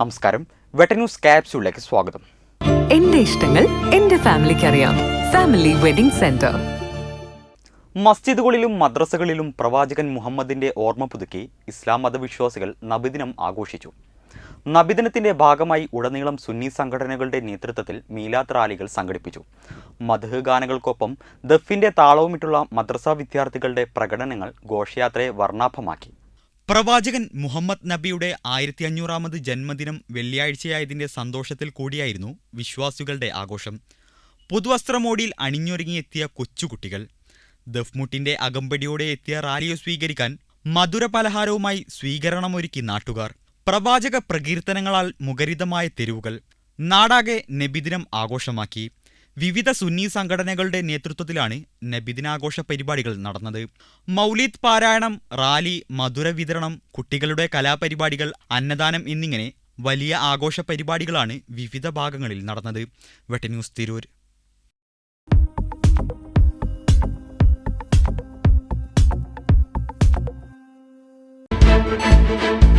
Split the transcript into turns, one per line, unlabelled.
നമസ്കാരം. വെട്ടന്യൂസ് ക്യാപ്സ്യൂളിലേക്ക് സ്വാഗതം.
എന്റെ ഇഷ്ടങ്ങൾ എന്റെ ഫാമിലിക്ക് അറിയാം. Family wedding centre.
മസ്ജിദുകളിലും മദ്രസകളിലും പ്രവാചകൻ മുഹമ്മദിന്റെ ഓർമ്മ പുതുക്കി ഇസ്ലാം മതവിശ്വാസികൾ നബിദിനം ആഘോഷിച്ചു. നബിദിനത്തിന്റെ ഭാഗമായി ഉടനീളം സുന്നി സംഘടനകളുടെ നേതൃത്വത്തിൽ മീലാത്ത് റാലികൾ സംഘടിപ്പിച്ചു. മധുഹ് ഗാനങ്ങൾക്കൊപ്പം ദഫിന്റെ താളവുമിട്ടുള്ള മദ്രസ വിദ്യാർത്ഥികളുടെ പ്രകടനങ്ങൾ ഘോഷയാത്രയെ വർണാഭമാക്കി. പ്രവാചകൻ മുഹമ്മദ് നബിയുടെ ആയിരത്തി അഞ്ഞൂറാമത് ജന്മദിനം വെള്ളിയാഴ്ചയായതിന്റെ സന്തോഷത്തിൽ കൂടിയായിരുന്നു വിശ്വാസികളുടെ ആഘോഷം. പുതുവസ്ത്രമോടിയിൽ അണിഞ്ഞൊരുങ്ങിയെത്തിയ കൊച്ചുകുട്ടികൾ ദഫ്മുട്ടിന്റെ അകമ്പടിയോടെ എത്തിയ റാലിയെ സ്വീകരിക്കാൻ മധുര പലഹാരവുമായി സ്വീകരണമൊരുക്കി നാട്ടുകാർ പ്രവാചക പ്രകീർത്തനങ്ങളാൽ മുഖരിതമായ തെരുവുകൾ നാടാകെ നബിദിനം ആഘോഷമാക്കി. വിവിധ സുന്നി സംഘടനകളുടെ നേതൃത്വത്തിലാണ് നബിദിനാഘോഷ പരിപാടികൾ നടന്നത്. മൗലീദ് പാരായണം റാലി മധുര വിതരണം കുട്ടികളുടെ കലാപരിപാടികൾ അന്നദാനം എന്നിങ്ങനെ വലിയ ആഘോഷ പരിപാടികളാണ് വിവിധ ഭാഗങ്ങളിൽ നടന്നത്. വെട്ടന്യൂസ് തിരൂർ.
Thank